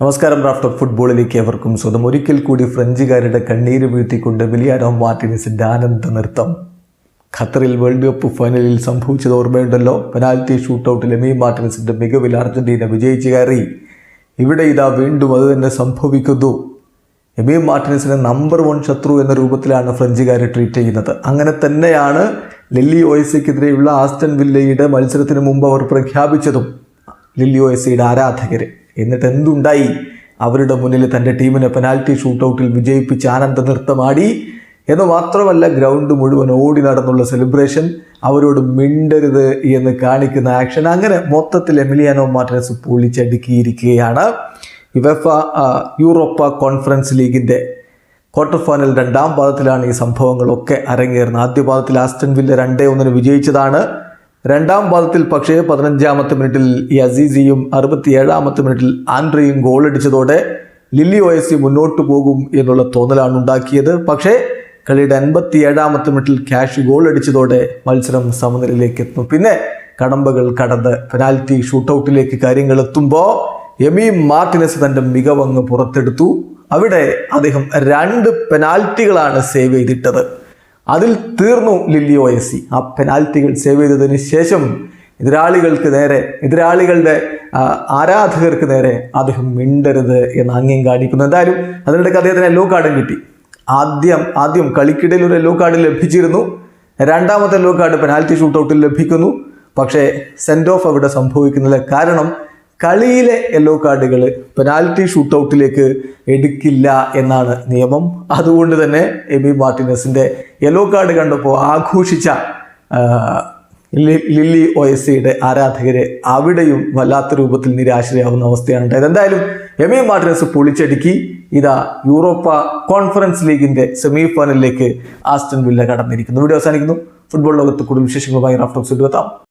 നമസ്കാരം raft of ഫുട്ബോളിലേക്ക് എവർക്കും സ്വന്തം ഒരിക്കൽ കൂടി ഫ്രഞ്ചുകാരുടെ കണ്ണീര് വീഴ്ത്തിക്കൊണ്ട് വിലിയാനോ മാർട്ടിനിസിന്റെ ആനന്ദ നൃത്തം. ഖത്തറിൽ വേൾഡ് കപ്പ് ഫൈനലിൽ സംഭവിച്ചത് ഓർമ്മയുണ്ടല്ലോ. പെനാൽറ്റി ഷൂട്ടൗട്ടിൽ എമി മാർട്ടിനിസിന്റെ മികവിൽ അർജന്റീന വിജയിച്ചു കയറി. ഇവിടെ ഇതാ വീണ്ടും അത് തന്നെ സംഭവിക്കുന്നു. എമി മാർട്ടിനസിനെ നമ്പർ വൺ ശത്രു എന്ന രൂപത്തിലാണ് ഫ്രഞ്ചുകാർ ട്രീറ്റ് ചെയ്യുന്നത്. അങ്ങനെ തന്നെയാണ് ലില്ലി ഒയസയ്ക്കെതിരെയുള്ള ആസ്റ്റൻ വില്ലയുടെ മത്സരത്തിന് മുമ്പ് അവർ പ്രഖ്യാപിച്ചതും. ലില്ലി ഒയസയുടെ ആരാധകർ എന്നിട്ട് എന്തുണ്ടായി അവരുടെ മുന്നിൽ തന്റെ ടീമിനെ പെനാൽറ്റി ഷൂട്ടൗട്ടിൽ വിജയിപ്പിച്ച് ആനന്ദ നൃത്തമാടി. എന്ന് മാത്രമല്ല ഗ്രൗണ്ട് മുഴുവൻ ഓടി നടന്നുള്ള സെലിബ്രേഷൻ അവരോട് മിണ്ടരുത് എന്ന് കാണിക്കുന്ന ആക്ഷൻ അങ്ങനെ മൊത്തത്തിൽ എമിലിയാനോ മാർട്ടിനസ് പൊളിച്ചടുക്കിയിരിക്കുകയാണ്. യുവഫ യൂറോപ്പ കോൺഫറൻസ് ലീഗിന്റെ ക്വാർട്ടർ ഫൈനൽ രണ്ടാം പാദത്തിലാണ് ഈ സംഭവങ്ങളൊക്കെ അരങ്ങേറുന്നത്. ആദ്യ പാദത്തിൽ ആസ്റ്റൺ വില്ല രണ്ടേ ഒന്നിന് വിജയിച്ചതാണ്. രണ്ടാം പാദത്തിൽ പക്ഷേ പതിനഞ്ചാമത്തെ മിനിറ്റിൽ യസീസിയും അറുപത്തിയേഴാമത്തെ മിനിറ്റിൽ ആൻഡ്രയും ഗോളടിച്ചതോടെ ലില്ലി ഒയസി മുന്നോട്ട് പോകും എന്നുള്ള തോന്നലാണ് ഉണ്ടാക്കിയത്. പക്ഷേ കളിയുടെ അൻപത്തി ഏഴാമത്തെ മിനിറ്റിൽ ക്യാഷ് ഗോൾ അടിച്ചതോടെ മത്സരം സമനിലയിലേക്ക് എത്തുന്നു. പിന്നെ കടമ്പകൾ കടന്ന് പെനാൽറ്റി ഷൂട്ടൗട്ടിലേക്ക് കാര്യങ്ങൾ എത്തുമ്പോൾ എമി മാർട്ടിനസ് തന്റെ മികവങ്ങ് പുറത്തെടുത്തു. അവിടെ അദ്ദേഹം രണ്ട് പെനാൽറ്റികളാണ് സേവ് ചെയ്തിട്ടത്. അതിൽ തീർന്നു ലില്ലി സി. ആ പെനാൽറ്റികൾ സേവ് ചെയ്തതിന് ശേഷം എതിരാളികൾക്ക് നേരെ എതിരാളികളുടെ ആരാധകർക്ക് നേരെ അദ്ദേഹം മിണ്ടരുത് എന്ന് ആംഗ്യം കാണിക്കുന്നു. എന്തായാലും അതിനിടയ്ക്ക് അദ്ദേഹത്തിന് യെല്ലോ കാർഡും കിട്ടി. ആദ്യം ആദ്യം കളിക്കിടയിൽ ഒരു യെല്ലോ കാർഡ് ലഭിച്ചിരുന്നു. രണ്ടാമത്തെ യെല്ലോ കാർഡ് പെനാൽറ്റി ഷൂട്ടൗട്ടിൽ ലഭിക്കുന്നു. പക്ഷേ സെൻഡ് ഓഫ് അവിടെ സംഭവിക്കുന്നില്ല കാരണം കളിയിലെ യെല്ലോ കാർഡുകൾ പെനാൽറ്റി ഷൂട്ടൗട്ടിലേക്ക് എടുക്കില്ല എന്നാണ് നിയമം. അതുകൊണ്ട് തന്നെ എമി മാർട്ടിനസിന്റെ യെല്ലോ കാർഡ് കണ്ടപ്പോൾ ആഘോഷിച്ച ലില്ലി ഒ എസ് സിയുടെ ആരാധകരെ അവിടെയും വല്ലാത്ത രൂപത്തിൽ നിരാശരാകുന്ന അവസ്ഥയാണ് ഉണ്ടായത് എന്തായാലും എമി മാർട്ടിനസ് പൊളിച്ചടുക്കി. ഇതാ യൂറോപ്പ കോൺഫറൻസ് ലീഗിന്റെ സെമി ഫൈനലിലേക്ക് ആസ്റ്റൺ വില്ല കടന്നിരിക്കുന്നു. വീഡിയോ അവസാനിക്കുന്നു. ഫുട്ബോൾ ലോകത്ത് കൂടുതൽ വിശേഷങ്ങളുമായി റാഫ്റ്റോക്സ് എത്താം